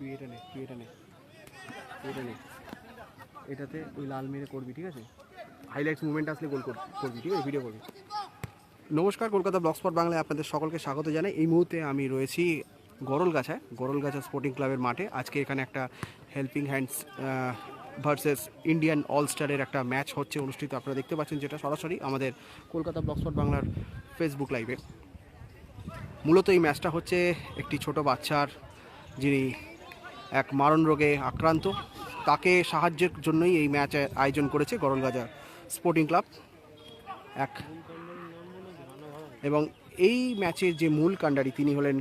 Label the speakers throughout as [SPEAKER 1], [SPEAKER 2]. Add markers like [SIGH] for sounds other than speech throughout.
[SPEAKER 1] তুই এটা নে তুই এটা নে এটা নে। এটাতে ওই লাল মেরে করবি, ঠিক আছে? হাইলাইটস মুভমেন্ট আসলে গোল কর- করবি, ঠিক আছে? ভিডিও করবি। নমস্কার, কলকাতা ব্লগ স্পট বাংলায় আপনাদের সকলকে স্বাগত জানাই। এই মুহূর্তে আমি রয়েছি গরলগাছায়। গরলগাছা স্পোর্টিং ক্লাবের মাঠে। আজকে এখানে একটা helping hands versus Indian all স্টারের একটা ম্যাচ হচ্ছে, অনুষ্ঠিত। আপনারা দেখতে পাচ্ছেন যেটা সরাসরি আমাদের কলকাতা ব্লগ স্পট বাংলার ফেসবুক লাইভে মূলত এই ম্যাচটা হচ্ছে একটি ছোট বাচ্চার, যিনি এক মারণ রোগে আক্রান্ত। তাকে সাহায্যের জন্যই এই ম্যাচ আয়োজন করেছে গরলগাজা স্পোর্টিং ক্লাব। এক এবং এই ম্যাচের যে মূল কাণ্ডারি, তিনি হলেন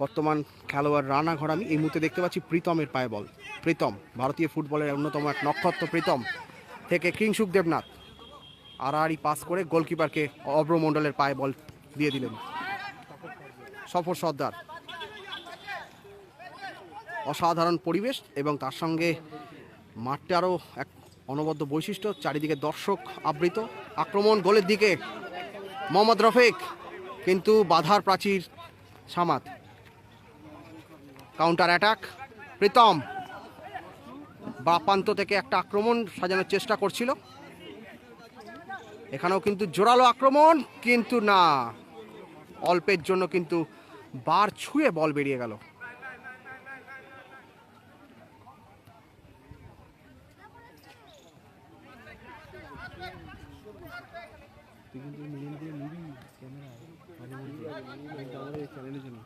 [SPEAKER 1] বর্তমান খেলোয়াড় রানা ঘরামি। এই মুহূর্তে দেখতে পাচ্ছি প্রীতমের পায়ে বল। প্রীতম, ভারতীয় ফুটবলের অন্যতম এক নক্ষত্র প্রীতম থেকে কিংসুক দেবনাথ। আড়াআড়ি পাস করে গোলকিপারকে অব্র মণ্ডলের পায়ে বল দিয়ে দিলেন। সফর সর্দার। অসাধারণ পরিবেশ এবং তার সঙ্গে মাঠটা আরও এক অনবদ্য বৈশিষ্ট্য, চারিদিকে দর্শক আবৃত। আক্রমণ গোলের দিকে মোহাম্মদ রফিক, কিন্তু বাধার প্রাচীর সামাত কাউন্টার অ্যাটাক প্রীতম বা প্রান্ত থেকে একটা আক্রমণ সাজানোর চেষ্টা করছিল। এখানেও কিন্তু জোরালো আক্রমণ, কিন্তু না, অল্পের জন্য কিন্তু বার ছুঁয়ে বল বেরিয়ে গেল তুই কিন্তু মিলিয়ন দিয়ে নিবি ক্যামেরা মাঝে মধ্যে এটা আমাদের এই চ্যানেলের জন্য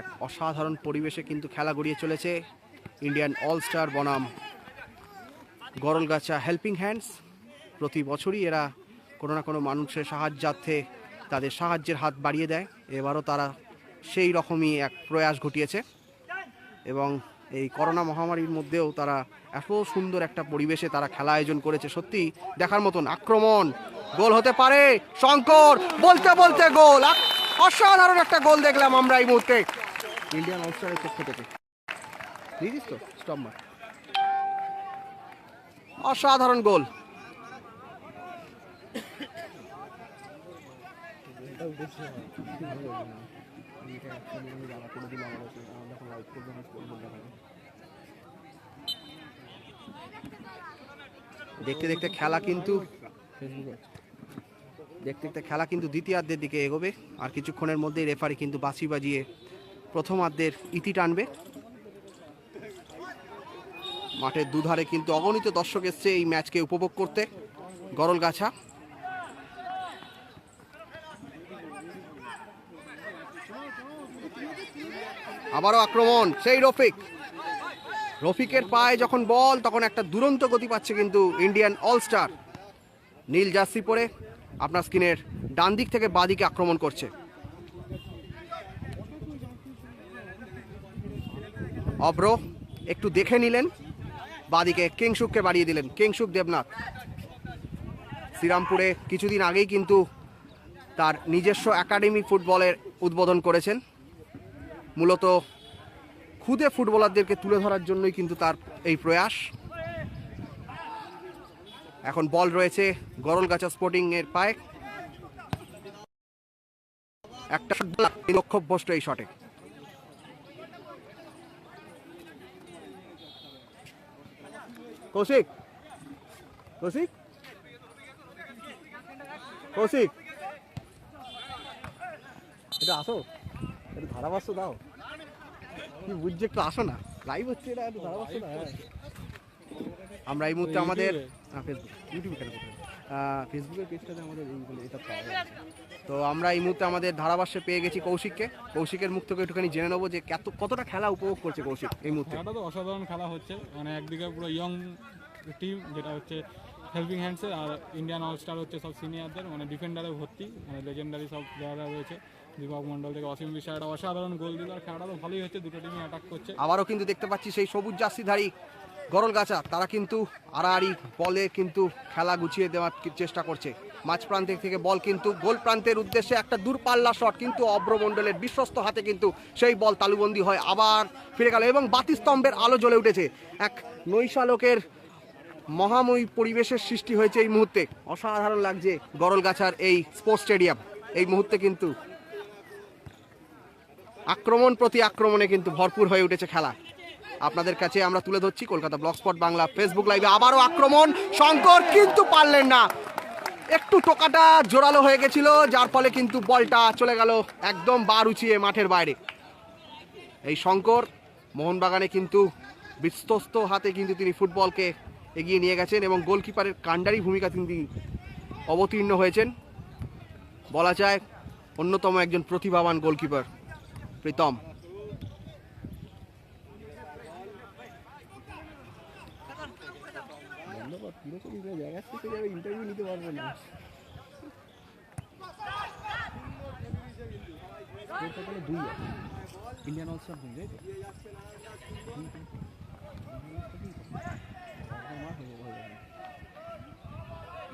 [SPEAKER 1] এক অসাধারণ পরিবেশে কিন্তু খেলা গড়িয়ে চলেছে। ইন্ডিয়ান অল স্টার বনাম গরলগাছা হেল্পিং হ্যান্ডস প্রতি বছরই এরা কোনো না কোনো মানুষের সাহায্যার্থে তাদের সাহায্যের হাত বাড়িয়ে দেয়। এবারও তারা সেই রকমই এক প্রয়াস ঘটিয়েছে এবং এই করোনা মহামারীর মধ্যেও তারা এত সুন্দর একটা পরিবেশে তারা খেলা আয়োজন করেছে। সত্যি দেখার মতন আক্রমণ, গোল হতে পারে, শঙ্কর, বলতে বলতে গোল। অসাধারণ একটা গোল দেখলাম আমরা এই মুহূর্তে। ইন্ডিয়ান অলস্টারের পক্ষ থেকে। বুঝিস তো স্টপ মার। অসাধারণ গোল। দেখতে দেখতে খেলা কিন্তু দেখতে দেখতে খেলা কিন্তু দ্বিতীয়ার্ধের দিকে এগোবে। আর কিছুক্ষণের মধ্যেই রেফারি কিন্তু বাঁশি বাজিয়ে প্রথমার্ধের ইতি টানবে। মাঠের দুধারে কিন্তু অগণিত দর্শক এসছে এই ম্যাচকে উপভোগ করতে। গরলগাছা। আবারও আক্রমণ, সেই রফিক। রফিকের পায়ে যখন বল, তখন একটা দুরন্ত গতি পাচ্ছে কিন্তু ইন্ডিয়ান অলস্টার। নীল জার্সি পরে আপনার স্ক্রিনের ডান দিক থেকে বাঁ দিকে আক্রমণ করছে। অব্র একটু দেখে নিলেন। বাদিকে কিংসুককে বাড়িয়ে দিলেন। কিংসুক দেবনাথ। শ্রীরামপুরে কিছুদিন আগেই কিন্তু তার নিজস্ব একাডেমি ফুটবলের উদ্বোধন করেছেন। মূলত খুদে ফুটবলারদেরকে তুলে ধরার জন্যই কিন্তু তার এই প্রয়াস। এখন বল রয়েছে গরলগাছা স্পোর্টিং এর পায়ে। একটা লক্ষ্যভ্রষ্ট এই শটে। কৌশিক। কৌশিক? কৌশিক। এটা আসো। একটু ধারাভাষ্য দাও। কি বুঝছে একটু আসো না। লাইভ হচ্ছে এটা একটু ধারাভাষ্য হ্যাঁ। আমরা এই মুহূর্তে আমাদের ফেসবুক ইউটিউবে কেন ফেসবুকের পেজটাতে আমাদের এইগুলো এটা পাওয়া তো আমরা এই মুহূর্তে আমাদের ধারাভাষ্যে পেয়ে গেছি কৌশিককে। কৌশিকের মুখ থেকে একটুখানি জেনে নেব যে কত কতটা খেলা উপভোগ করছে কৌশিক এই মুহূর্তে।
[SPEAKER 2] খেলাটা তো অসাধারণ খেলা হচ্ছে। মানে একদিকে পুরো ইয়ং টিম যেটা হচ্ছে হেল্পিং হ্যান্ডসের আর ইন্ডিয়ান অল স্টার হচ্ছে সব সিনিয়রদের মানে ডিফেন্ডারে ভর্তি মানে লেজেন্ডারি সব প্লেয়াররা রয়েছে দীপক মণ্ডল থেকে অসীম বিশ্বাস একটা অসাধারণ গোল দিল আর খেলাটা তো ভালোই হচ্ছে দুটো টিমই অ্যাটাক করছে।
[SPEAKER 1] আবারও কিন্তু দেখতে পাচ্ছি সেই সবুজ জার্সিধারী গরলগাছা তারা কিন্তু আড়াআড়ি বলে কিন্তু খেলা গুছিয়ে দেওয়ার চেষ্টা করছে। মাঝ প্রান্তে থেকে বল কিন্তু গোল প্রান্তের উদ্দেশ্যে একটা দূরপাল্লা শট কিন্তু অব্রমণ্ডলের বিশ্বস্ত হাতে কিন্তু সেই বল তালুবন্দি হয়। আবার ফিরে গেল এবং বাতিস্তম্ভের আলো জ্বলে উঠেছে। এক নৈশালোকের মহাময়ী পরিবেশের সৃষ্টি হয়েছে এই মুহূর্তে। অসাধারণ লাগছে গরলগাছার এই স্পোর্টস স্টেডিয়াম। এই মুহূর্তে কিন্তু আক্রমণ প্রতি আক্রমণে কিন্তু ভরপুর হয়ে উঠেছে খেলা। আপনাদের কাছে আমরা তুলে ধরছি Kolkata blog spot Bangla Facebook লাইভে আবারও আক্রমণ। শঙ্কর কিন্তু পারলেন না। একটু টোকাটা জোরালো হয়ে গেছিল, যার ফলে কিন্তু বলটা চলে গেল একদম বার উঁচিয়ে মাঠের বাইরে। এই শঙ্কর মোহনবাগানে কিন্তু বিস্তস্ত হাতে কিন্তু তিনি ফুটবলকে এগিয়ে নিয়ে গেছেন এবং গোলকিপারের কাণ্ডারি ভূমিকা তিনি অবতীর্ণ হয়েছেন। বলা যায় অন্যতম একজন প্রতিভাবান গোলকিপার প্রীতম। ইন্টারভিউ নিতে পারব না। দুই ইন্ডিয়ান অলস্টার দুই তাই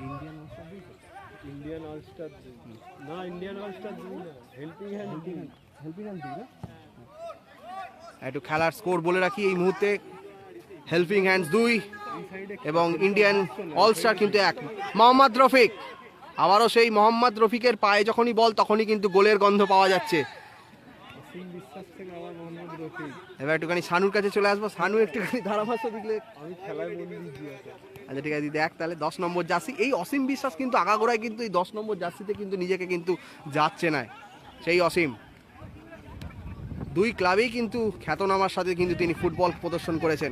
[SPEAKER 1] ইন্ডিয়ান অলস্টার দুই
[SPEAKER 3] ইন্ডিয়ান অলস্টার না ইন্ডিয়ান অলস্টার দুই হেল্পিং হ্যান্ড
[SPEAKER 1] হেল্পিং হ্যান্ড দুই। না? একটু খেলার স্কোর বলে রাখি এই মুহূর্তে। হেল্পিং হ্যান্ডস দুই। এবং ইন্ডিয়ান অলস্টার কিন্তু এক। মোহাম্মদ রফিক, আবারও সেই মোহাম্মদ রফিকের পায়ে যখনই বল, তখনই কিন্তু গোলের গন্ধ পাওয়া যাচ্ছে। এবার একটুখানি সানুর কাছে চলে আসব। সানু, একটুখানি ধারাভাষ্য দিলে আচ্ছা ঠিক আছে, দেখ তাহলে দশ নম্বর জার্সি। এই অসীম বিশ্বাস কিন্তু আগাগোড়ায় কিন্তু এই দশ নম্বর জার্সিতে কিন্তু নিজেকে কিন্তু যাচ্ছে না। সেই অসীম। দুই ক্লাবেই কিন্তু খ্যাতনামার সাথে কিন্তু তিনি ফুটবল প্রদর্শন করেছেন।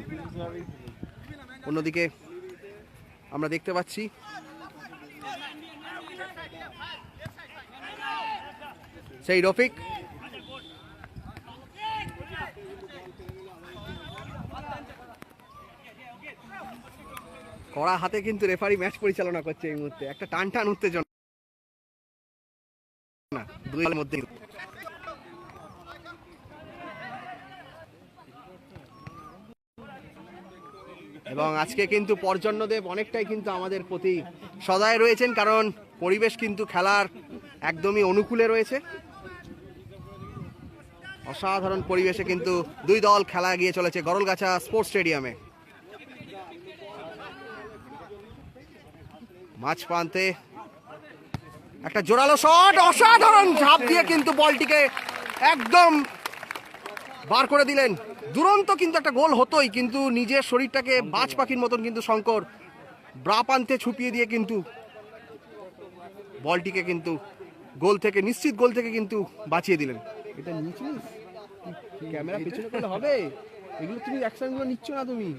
[SPEAKER 1] অন্যদিকে আমরা দেখতে পাচ্ছি সেই রফিক। কড়া হাতে কিন্তু রেফারি ম্যাচ পরিচালনা করছে এই মুহূর্তে। একটা টান টান উত্তেজনা। দুই মধ্যে। এবং আজকে কিন্তু পর্জন্যদেব অনেকটাই কিন্তু আমাদের প্রতি সদায় রয়েছেন, কারণ পরিবেশ কিন্তু খেলার একদমই অনুকূলে রয়েছে। অসাধারণ পরিবেশে কিন্তু দুই দল খেলা গিয়ে চলেছে গরলগাছা স্পোর্টস স্টেডিয়ামে। মাঝ প্রান্তে একটা জোরালো শট, অসাধারণ ঝাঁপ দিয়ে কিন্তু বলটিকে একদম বার করে দিলেন। দুরন্ত কিন্তু একটা গোল হতোই কিন্তু নিজের শরীরটাকে বাজ পাখির মতন কিন্তু শঙ্কর ব্রা প্রান্তে ছুপিয়ে দিয়ে কিন্তু বলটিকে কিন্তু গোল থেকে নিশ্চিত গোল থেকে কিন্তু বাঁচিয়ে দিলেন। এটা ক্যামেরা পেছনে করলে হবে? এগুলো তুমি অ্যাকশনগুলো নিচ্ছ না তুমি?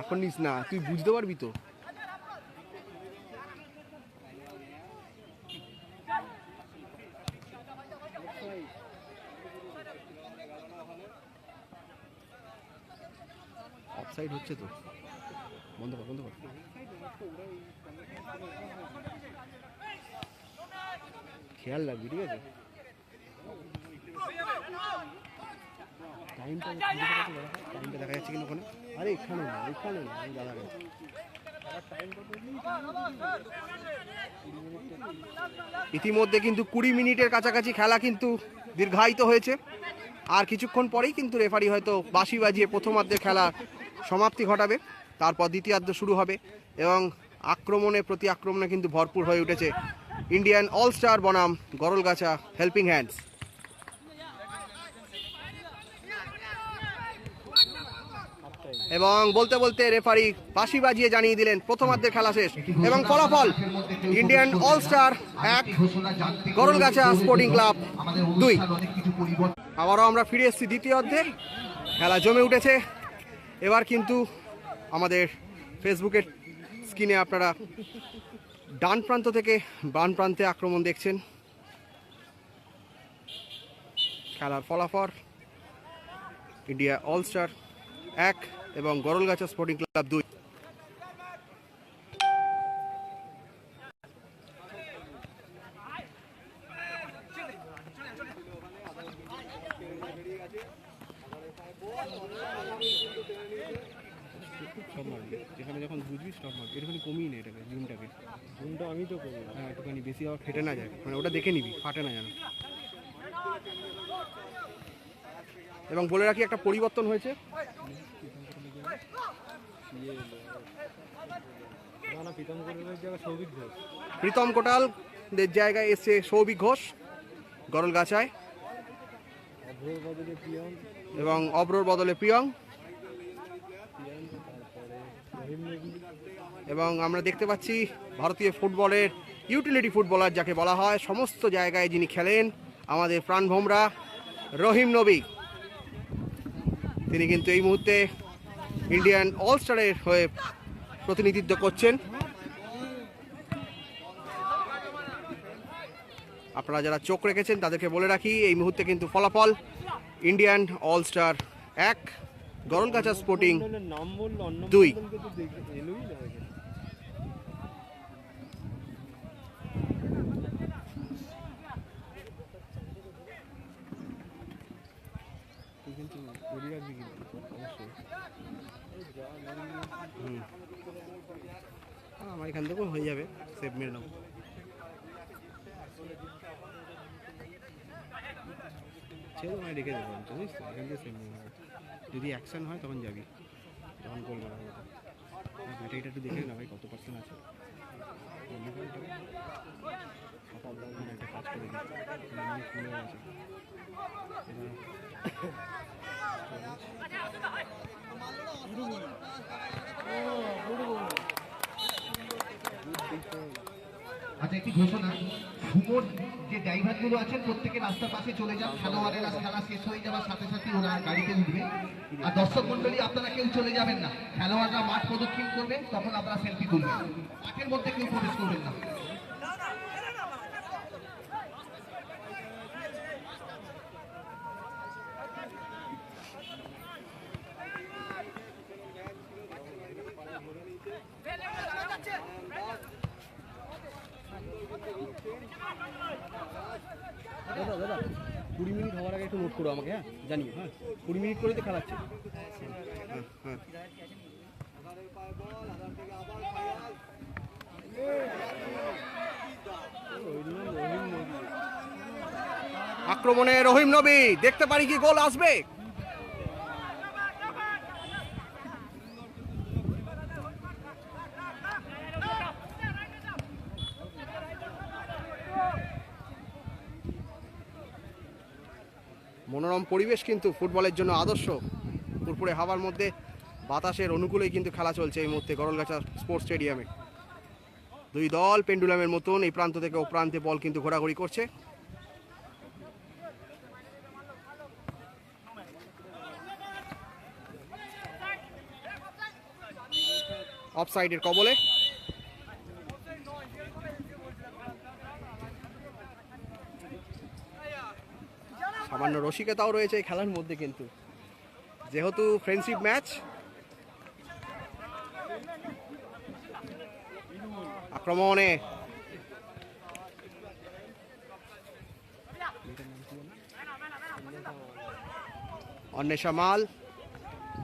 [SPEAKER 1] এখন নিস না তুই বুঝতে পারবি তো। অফসাইড হচ্ছে তো। বন্ধ কর বন্ধ কর। খেয়াল রাখবি, ঠিক আছে? টাইমটা দেখা যাচ্ছে ওখানে। আরে, এখানে না এখানে না, আমি দাদা ইতিমধ্যে কিন্তু কুড়ি মিনিটের কাছাকাছি খেলা কিন্তু দীর্ঘায়িত হয়েছে। আর কিছুক্ষণ পরেই কিন্তু রেফারি হয়তো বাঁশি বাজিয়ে প্রথমার্ধের খেলা সমাপ্তি ঘটাবে, তারপর দ্বিতীয়ার্ধ শুরু হবে এবং আক্রমণে প্রতি আক্রমণে কিন্তু ভরপুর হয়ে উঠেছে ইন্ডিয়ান অল স্টার বনাম গরলগাছা হেল্পিং হ্যান্ডস এবং বলতে বলতে রেফারি বাঁশি বাজিয়ে জানিয়ে দিলেন, প্রথমার্ধের খেলা শেষ। এবং ফলাফল ইন্ডিয়ান অল স্টার এক, গরলগাছা স্পোর্টিং ক্লাব দুই। আবারও আমরা ফিরে এসেছি দ্বিতীয় অর্ধে খেলা জমে উঠেছে। এবার কিন্তু আমাদের ফেসবুকের স্ক্রিনে আপনারা ডান প্রান্ত থেকে বান প্রান্তে আক্রমণ দেখছেন। খেলার ফলাফল, ইন্ডিয়া অলস্টার এক এবং গরলগাছা স্পোর্টিং ক্লাব দুই স্টপ মারবি যেখানে যখন বুঝবি স্টপ মারবি একটুখানি কমিয়ে নে এটাকে জুমটাকে
[SPEAKER 3] ঘুমটা আমি তো করি
[SPEAKER 1] হ্যাঁ একটুখানি বেশি আবার ফেটে না যায় মানে ওটা দেখে নিবি, ফাটে না যেন। এবং বলে রাখি, একটা পরিবর্তন হয়েছে।
[SPEAKER 3] প্রীতম
[SPEAKER 1] কোটালদের জায়গায় এসছে সৌভিক ঘোষ গরলগাছায় এবং অব্রর বদলে প্রিয়ং। এবং আমরা দেখতে পাচ্ছি, ভারতীয় ফুটবলের ইউটিলিটি ফুটবলার যাকে বলা হয় সমস্ত জায়গায় যিনি খেলেন আমাদের প্রাণভোমরা রহিম নবী। তিনি কিন্তু এই মুহূর্তে ইন্ডিয়ান অল স্টারের হয়ে প্রতিনিধিত্ব করছেন। আপনারা যারা চোখ রেখেছেন তাদেরকে বলে রাখি এই মুহূর্তে কিন্তু ফলাফল ইন্ডিয়ান অল স্টার এক গরলগাছা স্পোর্টিং দুই।
[SPEAKER 3] মন্ডলকে তো দেখে এলোই না এখানে।
[SPEAKER 1] কিন্তু তৈরি রাখবি কিন্তু অবশ্যই হুম হ্যাঁ, আমার এখান থেকেও হয়ে যাবে সেভ মেরে নেব ছেলে মানে রেখে দেবো জানিস তো এখান থেকে সেভ মেরে যদি অ্যাকশন হয় তখন যাবি তখন মারা ব্যাটারিটা একটু দেখে না ভাই কত পার্সেন্ট আছে। একটা কাজ করে দিই
[SPEAKER 4] আচ্ছা একটি ঘোষণা। সুমোর যে ড্রাইভারগুলো আছেন, প্রত্যেকে রাস্তার পাশে চলে যান। খেলোয়াড়েরা খেলা শেষ হয়ে যাওয়ার সাথে সাথে ওরা গাড়িতে উঠবে। আর দর্শক মন্ডলী আপনারা কেউ চলে যাবেন না। খেলোয়াড়রা মাঠ প্রদক্ষিণ করবে, তখন আপনারা সেলফি তুলবেন। মাঠের মধ্যে কেউ প্রবেশ করবেন না
[SPEAKER 1] দাদা দাদা কুড়ি মিনিট হওয়ার আগে একটু নোট করো আমাকে হ্যাঁ? জানিও হ্যাঁ? কুড়ি মিনিট করে তো খেলাচ্ছে আক্রমণে রহিম নবী, দেখতে পারি কি গোল আসবে মনোরম পরিবেশ কিন্তু ফুটবলের জন্য আদর্শ। পুরপুরে হাওয়ার মধ্যে বাতাসের অনুকূলেই কিন্তু খেলা চলছে এই মুহূর্তে গরলগাছা স্পোর্টস স্টেডিয়ামে। দুই দল পেন্ডুলামের মতন এই প্রান্ত থেকে ও প্রান্তে বল কিন্তু ঘোরাঘুরি করছে। অফসাইডের কবলে সামান্য রসিকতাও রয়েছে এই খেলার মধ্যে কিন্তু। যেহেতু ফ্রেন্ডশিপ ম্যাচ আক্রমণে অন্বেষা মাল,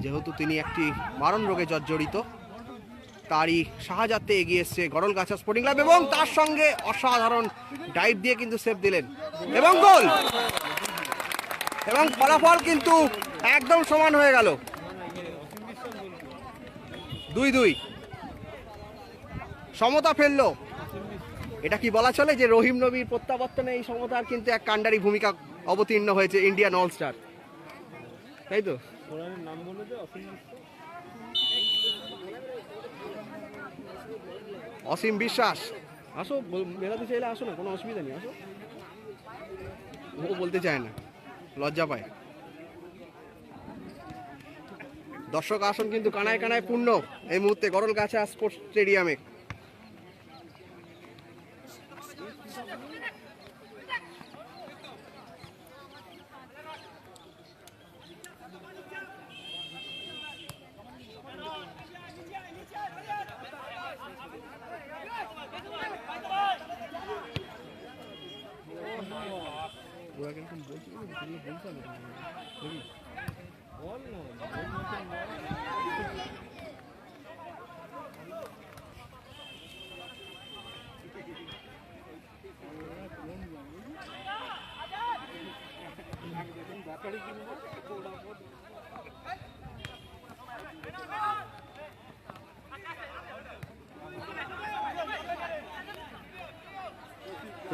[SPEAKER 1] যেহেতু তিনি একটি মারণ রোগে জর্জরিত, তারই সাহায্যার্থে এগিয়ে এসছে গরলগাছা স্পোর্টিং ক্লাব এবং তার সঙ্গে অসাধারণ ডাইভ দিয়ে কিন্তু সেভ দিলেন। এবং গোল এবং ফলাফল কিন্তু একদম সমান হয়ে গেল। দুই দুই। সমতা ফেলল। এটা কি বলা চলে যে রহিম নবীর প্রত্যাবর্তনে এই সমতার কিন্তু এক কাণ্ডারি ভূমিকা অবতীর্ণ হয়েছে ইন্ডিয়ান অল স্টার তাই তো?
[SPEAKER 3] অসীম
[SPEAKER 1] বিশ্বাস। আসো বেরাতে চাইলে আসো না কোনো অসুবিধা নেই আসো। ও বলতে চায় না। লজ্জা পায়। দর্শক আসন কিন্তু কানায় কানায় পূর্ণ এই মুহূর্তে গরল গাছা স্পোর্টস স্টেডিয়ামে।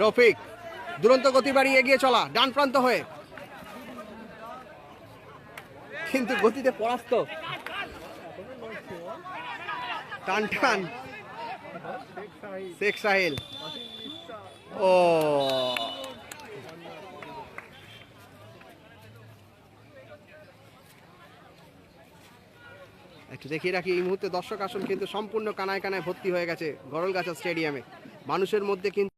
[SPEAKER 1] রফিক, দুরন্ত গতি বাড়িয়ে এগিয়ে চলা, ডান প্রান্ত হয়ে। কিন্তু গতিতে পরাস্ত। টান টান। শেখ সাহেল। ও। একটু দেখিয়ে রাখি, এই মুহূর্তে দর্শক আসন কিন্তু সম্পূর্ণ কানায় কানায় ভর্তি হয়ে গেছে গরলগাছা স্টেডিয়ামে। মানুষের মধ্যে কিন্তু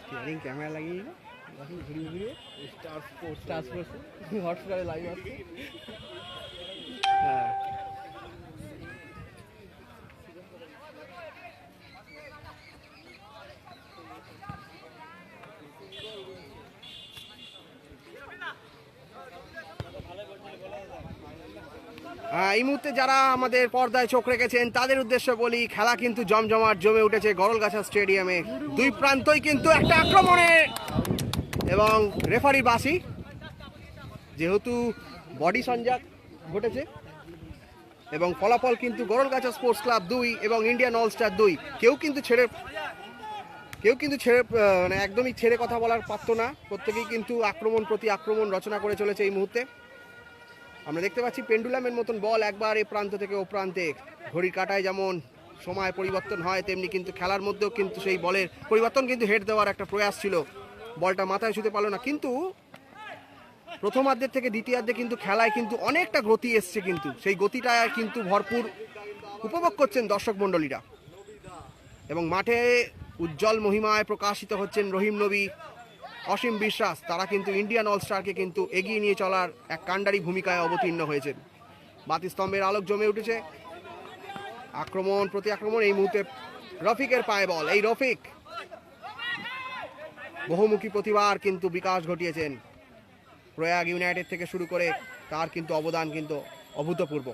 [SPEAKER 1] স্টিয়ারিং ক্যামেরা লাগিয়ে এখন ঘুরিয়ে ঘুরিয়ে স্টার স্পোর্টস স্টার স্পোর্টস হটস্টারে লাইভ আসছে। মুহূর্তে যারা আমাদের পর্দায় চোখ রেখেছেন, তাদের উদ্দেশ্যে বলি, খেলা কিন্তু জমজমাট জমে উঠেছে গরলগাছা স্টেডিয়ামে। দুই প্রান্তই কিন্তু একটা আক্রমণে। এবং রেফারি বাসি যেহেতু বডি সঞ্জাত ঘটেছে, এবং ফলাফল কিন্তু গরলগাছা স্পোর্টস ক্লাব দুই এবং ইন্ডিয়ান অল স্টার দুই। কেউ কিন্তু ছেড়ে, কেউ কিন্তু ছেড়ে মানে একদমই ছেড়ে কথা বলার পারত না। প্রত্যেকেই কিন্তু আক্রমণ প্রতি আক্রমণ রচনা করে চলেছে এই মুহূর্তে। আমরা দেখতে পাচ্ছি পেন্ডুলামের মতন বল একবার এ প্রান্ত থেকে ও প্রান্তে। ঘড়ির কাটায় যেমন সময় পরিবর্তন হয়, তেমনি কিন্তু খেলার মধ্যেও কিন্তু সেই বলের পরিবর্তন কিন্তু হেড দেওয়ার একটা প্রয়াস ছিল। বলটা মাথায় ছুতে পারল না, কিন্তু প্রথমার্ধের থেকে দ্বিতীয়ার্ধে কিন্তু খেলায় কিন্তু অনেকটা গতি এসছে কিন্তু। সেই গতিটা কিন্তু ভরপুর উপভোগ করছেন দর্শক মণ্ডলীরা। এবং মাঠে উজ্জ্বল মহিমায় প্রকাশিত হচ্ছেন রহিম নবী। অসীম বিশ্বাস, তারা কিন্তু ইন্ডিয়ান অলস্টারকে কিন্তু এগিয়ে নিয়ে চলার এক কাণ্ডারি ভূমিকায় অবতীর্ণ হয়েছেন বাতিস্তম্ভের আলোক জমে উঠেছে। আক্রমণ প্রতি আক্রমণ, এই মুহূর্তে রফিকের পায়ে বল। এই রফিক! বহুমুখী প্রতিভার কিন্তু বিকাশ ঘটিয়েছেন। প্রয়াগ ইউনাইটেড থেকে শুরু করে তার কিন্তু অবদান কিন্তু অভূতপূর্ব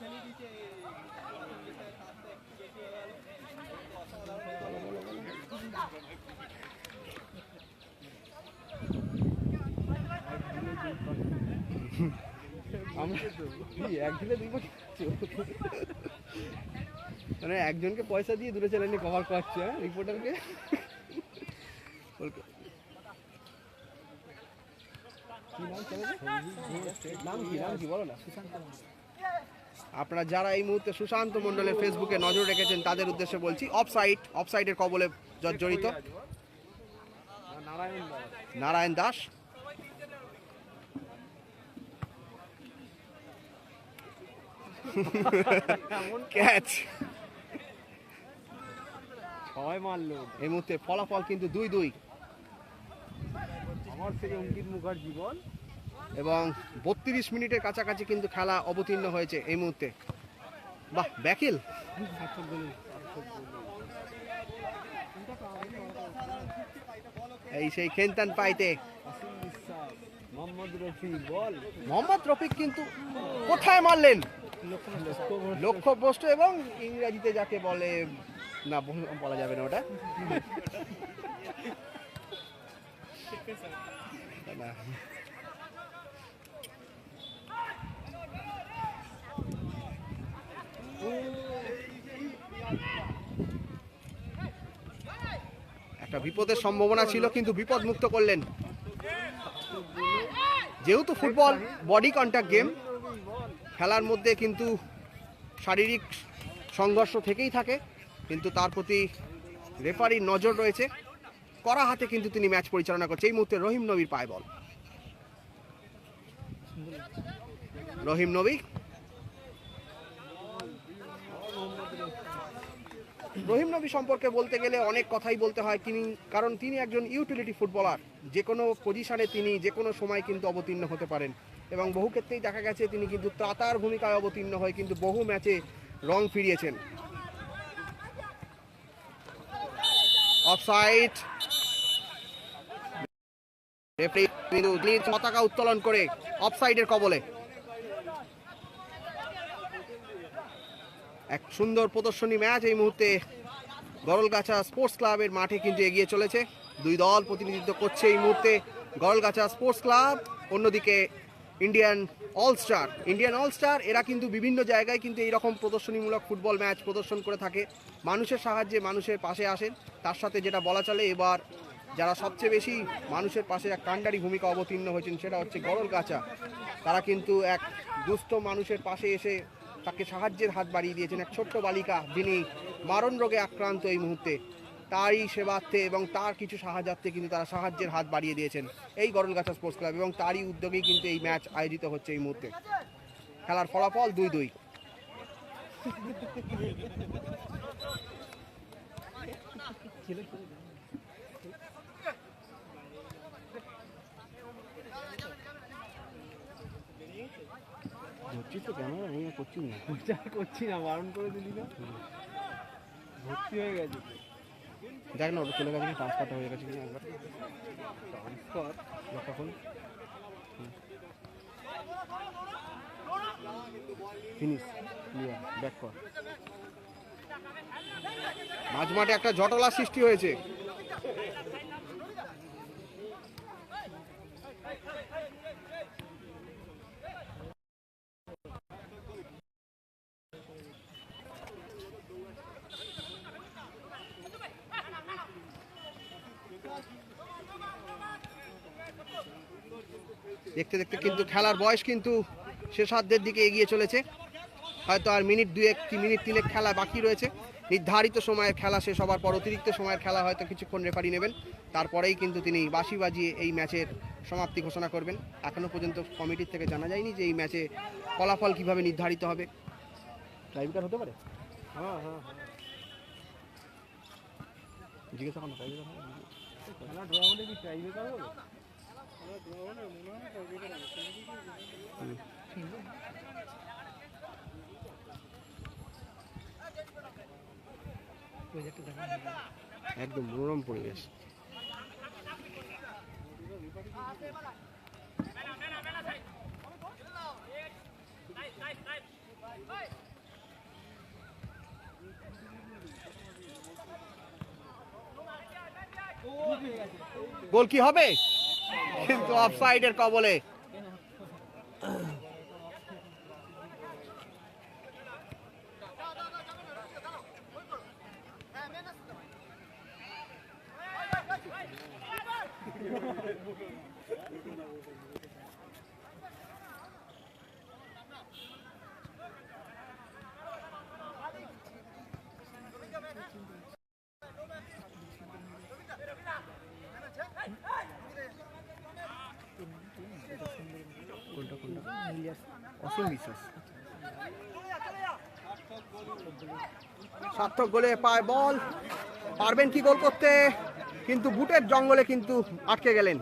[SPEAKER 1] আমরা কি, এক ঢিলে দুই পাখি খাচ্ছো? মানে একজনকে পয়সা দিয়ে দূরে চ্যানেল নিয়ে কভার করাচ্ছে হ্যাঁ রিপোর্টারকে আপনারা যারা এই মুহূর্তে সুশান্ত মণ্ডলের ফেসবুকে নজর রেখেছেন তাদের উদ্দেশ্যে বলছি অফসাইড অফসাইডের কবলে জর্জরিত
[SPEAKER 3] নারায়ণ দাস
[SPEAKER 1] নারায়ণ দাস [LAUGHS] ক্যাচ
[SPEAKER 3] সবাই মারলো।
[SPEAKER 1] এই মুহূর্তে ফলাফল কিন্তু দুই দুই।
[SPEAKER 3] আমার থেকে অঙ্কিত মুখার্জি বল।
[SPEAKER 1] এবং বত্রিশ মিনিটের কাছাকাছি কিন্তু খেলা অবতীর্ণ হয়েছে এই মুহূর্তে। বাহ ব্যাকিল। এই সেই খেনতান পাইতে।
[SPEAKER 3] মোহাম্মদ রফি বল।
[SPEAKER 1] মোহাম্মদ রফিক কিন্তু কোথায় মারলেন? লক্ষ্যভ্রষ্ট। এবং ইংরেজিতে যাকে বলে, না, বলা যাবে না ওটা। একটা বিপদের সম্ভাবনা ছিল, কিন্তু বিপদ মুক্ত করলেন। যেহেতু ফুটবল, বডি কন্ট্যাক্ট গেম খেলার মধ্যে কিন্তু শারীরিক সংঘর্ষ থেকেই থাকে, কিন্তু তার প্রতি রেফারির নজর রয়েছে। করা হাতে কিন্তু তিনি ম্যাচ পরিচালনা করছে এই মুহূর্তে রহিম নবীর পায় বল। রহিম নবী। রহিম নবী সম্পর্কে বলতে গেলে অনেক কথাই বলতে হয়। তিনি, কারণ তিনি একজন ইউটিলিটি ফুটবলার যে কোনো পজিশনে তিনি যে কোনো সময় কিন্তু অবতীর্ণ হতে পারেন। এবং বহু ক্ষেত্রেই দেখা গেছে তিনি কিন্তু ত্রাতার ভূমিকায় অবতীর্ণ হয়ে কিন্তু বহু ম্যাচে রং ফিরিয়েছেন। অফসাইড পতাকা উত্তোলন করে অফসাইডের কবলে। এক সুন্দর প্রদর্শনী ম্যাচ এই মুহূর্তে গরলগাছা স্পোর্টস ক্লাবের মাঠে কিন্তু এগিয়ে চলেছে। দুই দল প্রতিনিধিত্ব করছে এই মুহূর্তে গরলগাছা স্পোর্টস ক্লাব, অন্যদিকে Indian all star Indian all star এরা কিন্তু বিভিন্ন জায়গায় কিন্তু এইরকম প্রদর্শনীমূলক ফুটবল ম্যাচ প্রদর্শন করে থাকে। মানুষের সাহায্যে মানুষের পাশে আসেন। তার সাথে যেটা বলা চলে, এবার যারা সবচেয়ে বেশি মানুষের পাশে এক কাণ্ডারি ভূমিকা অবতীর্ণ হয়েছেন, সেটা হচ্ছে গরলগাছা তারা কিন্তু এক দুস্থ মানুষের পাশে এসে তাকে সাহায্যের হাত বাড়িয়ে দিয়েছেন। এক ছোট্ট বালিকা যিনি মারণ রোগে আক্রান্ত এই মুহূর্তে। তারই সেবার্থে এবং তার কিছু সাহায্যার্থে কিন্তু তারা সাহায্যের হাত বাড়িয়ে দিয়েছেন এই গরলগাছা স্পোর্টস ক্লাব এবং তারই উদ্যোগেই কিন্তু এই ম্যাচ আয়োজিত হচ্ছে এই মুহূর্তে। খেলার ফলাফল দুই দুই। ধরছিস তো ক্যামেরা? করছি না।
[SPEAKER 3] করছি না বারণ করে দিলি না ভর্তি হয়ে গেছে।
[SPEAKER 1] দেখ না, ওটা চলে গেছে ট্রান্সফারটা হয়ে গেছে কিনা একবার।
[SPEAKER 3] ট্রান্সফার
[SPEAKER 1] লক্ষ্য করুন ফিনিশ, ক্লিয়ার, ব্যাক কর। মাঝ মাঠে একটা জটলা সৃষ্টি হয়েছে। দেখতে দেখতে কিন্তু খেলার বয়স কিন্তু শেষার্ধের দিকে এগিয়ে চলেছে। হয়তো আর মিনিট দুয়েক কি মিনিট তিনেক খেলা বাকি রয়েছে। নির্ধারিত সময়ের খেলা শেষ হবার পর অতিরিক্ত সময়ের খেলা হয়তো কিছুক্ষণ রেফারি নেবেন। তারপরেই কিন্তু তিনি বাঁশি বাজিয়ে এই ম্যাচের সমাপ্তি ঘোষণা করবেন। এখনও পর্যন্ত কমিটির থেকে জানা যায়নি যে এই ম্যাচে ফলাফল কীভাবে নির্ধারিত হবে। টাইব্রেকার হতে পারে?
[SPEAKER 3] হ্যাঁ হ্যাঁ
[SPEAKER 1] জিজ্ঞাসা করো টাইব্রেকার
[SPEAKER 3] খেলা ড্র হলে কি চাইবে কারও
[SPEAKER 1] একদম মনোরম পরিবেশ। গোল কি হবে? কিন্তু অফসাইডের কবলে কোনটা কোনটা অসীম বিশ্বাস সার্থক গোলে পায় বল। পারবেন কি গোল করতে? কিন্তু বুটের জঙ্গলে কিন্তু আটকে গেলেন।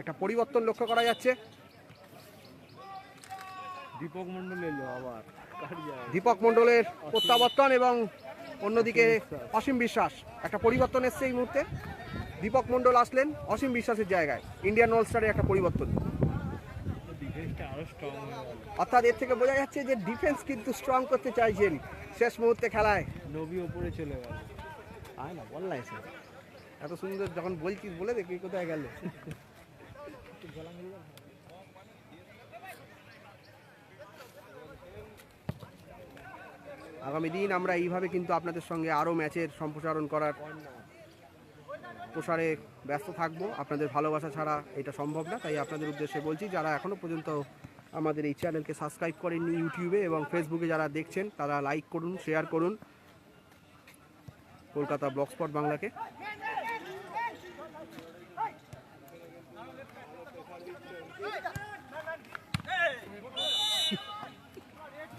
[SPEAKER 1] একটা পরিবর্তন লক্ষ্য করা যাচ্ছে।
[SPEAKER 3] দীপক মন্ডল এলো আবার।
[SPEAKER 1] দীপক মণ্ডলের প্রত্যাবর্তন এবং অন্যদিকে অসীম বিশ্বাস। একটা পরিবর্তন এসছে এই মুহূর্তে। দীপক মণ্ডল আসলেন অসীম বিশ্বাসের জায়গায়। ইন্ডিয়ান অলস্টারের একটা পরিবর্তন। অর্থাৎ এর থেকে বোঝা যাচ্ছে যে ডিফেন্স কিন্তু স্ট্রং করতে চাইছেন। শেষ মুহূর্তে খেলায়।
[SPEAKER 3] নবী ওপরে চলে গেল।
[SPEAKER 1] আয় না বল না এত সুন্দর যখন বলছিস বলে দেখি কোথায় গেল। আগামী দিন আমরা এইভাবে কিন্তু আপনাদের সঙ্গে আরও ম্যাচের সম্প্রসারণ করার প্রসারে ব্যস্ত থাকব। আপনাদের ভালোবাসা ছাড়া এটা সম্ভব না, তাই আপনাদের উদ্দেশ্যে বলছি, যারা এখনও পর্যন্ত আমাদের এই চ্যানেলকে সাবস্ক্রাইব করেননি ইউটিউবে এবং ফেসবুকে যারা দেখছেন, তারা লাইক করুন, শেয়ার করুন। কলকাতা ব্লগস্পট বাংলাকে।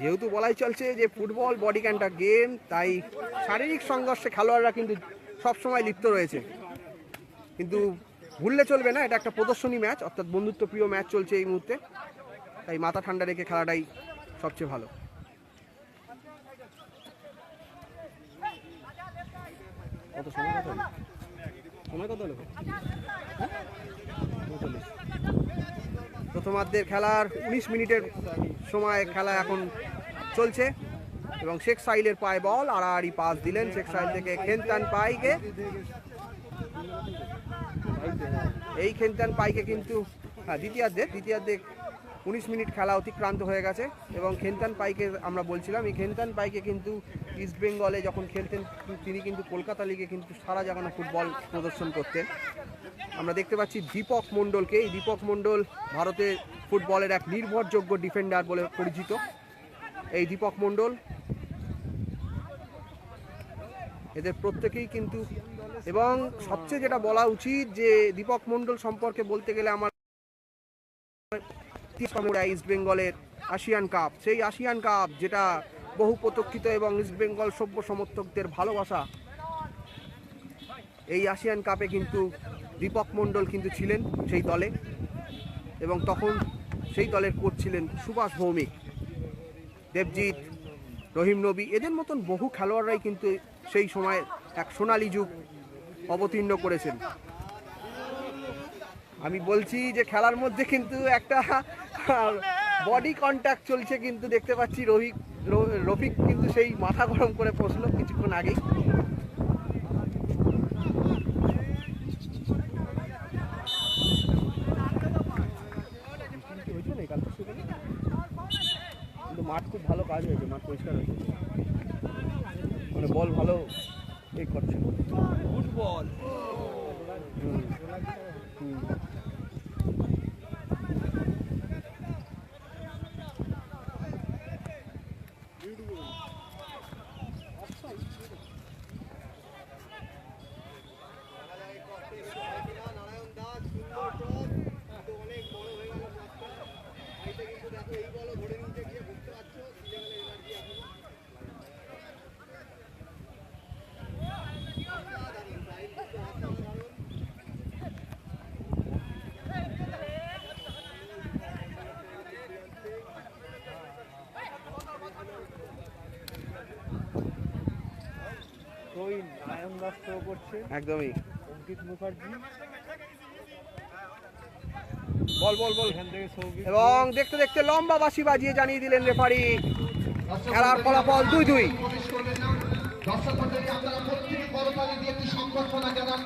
[SPEAKER 1] যেহেতু বলাই চলছে যে ফুটবল বডি ক্যান্টা গেম তাই শারীরিক সংঘর্ষে খেলোয়াড়রা কিন্তু সবসময় লিপ্ত রয়েছে। কিন্তু ভুললে চলবে না, এটা একটা প্রদর্শনী ম্যাচ অর্থাৎ বন্ধুত্বপ্রিয় ম্যাচ চলছে এই মুহূর্তে। তাই মাথা ঠান্ডা রেখে খেলাটাই সবচেয়ে ভালো। কত সময় কত সময় কত হলো? হ্যাঁ? প্রথমার্ধের খেলার উনিশ মিনিটের সময় খেলা এখন চলছে। এবং শেখ সাইলের পায়ে বল, আড়াআড়ি পাস দিলেন। শেখ সাইল থেকে খেনতান পাইকে। এই খেনতান পাইকে কিন্তু হ্যাঁ দ্বিতীয়ার্ধে দ্বিতীয়ার্ধে উনিশ মিনিট খেলা অতিক্রান্ত হয়ে গেছে। এবং খেনতান পাইকে আমরা বলছিলাম, এই খেনতান পাইকে কিন্তু ইস্ট বেঙ্গলে যখন খেলতেন, তিনি কিন্তু কলকাতা লিগে কিন্তু সারা জাগানো ফুটবল প্রদর্শন করতেন। আমরা দেখতে পাচ্ছি দীপক মণ্ডলকে। এই দীপক মণ্ডল ভারতের ফুটবলের এক নির্ভরযোগ্য ডিফেন্ডার বলে পরিচিত। এই দীপক মণ্ডল। এদের প্রত্যেকেই কিন্তু এবং সবচেয়ে যেটা বলা উচিত যে দীপক মণ্ডল সম্পর্কে বলতে গেলে আমার ইস্ট বেঙ্গলের আসিয়ান কাপ। সেই আসিয়ান কাপ যেটা বহু প্রতীক্ষিত এবং ইস্ট বেঙ্গল সভ্য সমর্থকদের ভালোবাসা, এই আসিয়ান কাপে কিন্তু দীপক মণ্ডল কিন্তু ছিলেন সেই দলে এবং তখন সেই দলের কোচ ছিলেন সুভাষ ভৌমিক। দেবজিৎ, রহিম নবী, এদের মতন বহু খেলোয়াড়রাই কিন্তু সেই সময় এক সোনালী যুগ অবতীর্ণ করেছেন। আমি বলছি যে খেলার মধ্যে কিন্তু একটা বডি কন্ট্যাক্ট চলছে কিন্তু দেখতে পাচ্ছি রফিক রফিক কিন্তু সেই মাথা গরম করে বসল কিছুক্ষণ আগেই বৃষ্টি হয়েছে না কাল পরশু দিনে? কিন্তু মাঠ খুব ভালো কাজ হয়েছে মাঠ পরিষ্কার হয়েছে। মানে বল ভালো ঠিক করছে ফুটবল
[SPEAKER 3] ওই নায়ন দাস থ্রো করছে।
[SPEAKER 1] একদমই।
[SPEAKER 3] অঙ্কিত মুখার্জি।
[SPEAKER 1] বল বল বল এবং দেখতে দেখতে লম্বা বাসি বাজিয়ে জানিয়ে দিলেন রেফারি। খেলার ফলাফল দুই দুই।
[SPEAKER 4] দর্শক মন্ডলী আপনারা প্রত্যেকে করতালি দিয়ে একটি সংবর্ধনা জানান।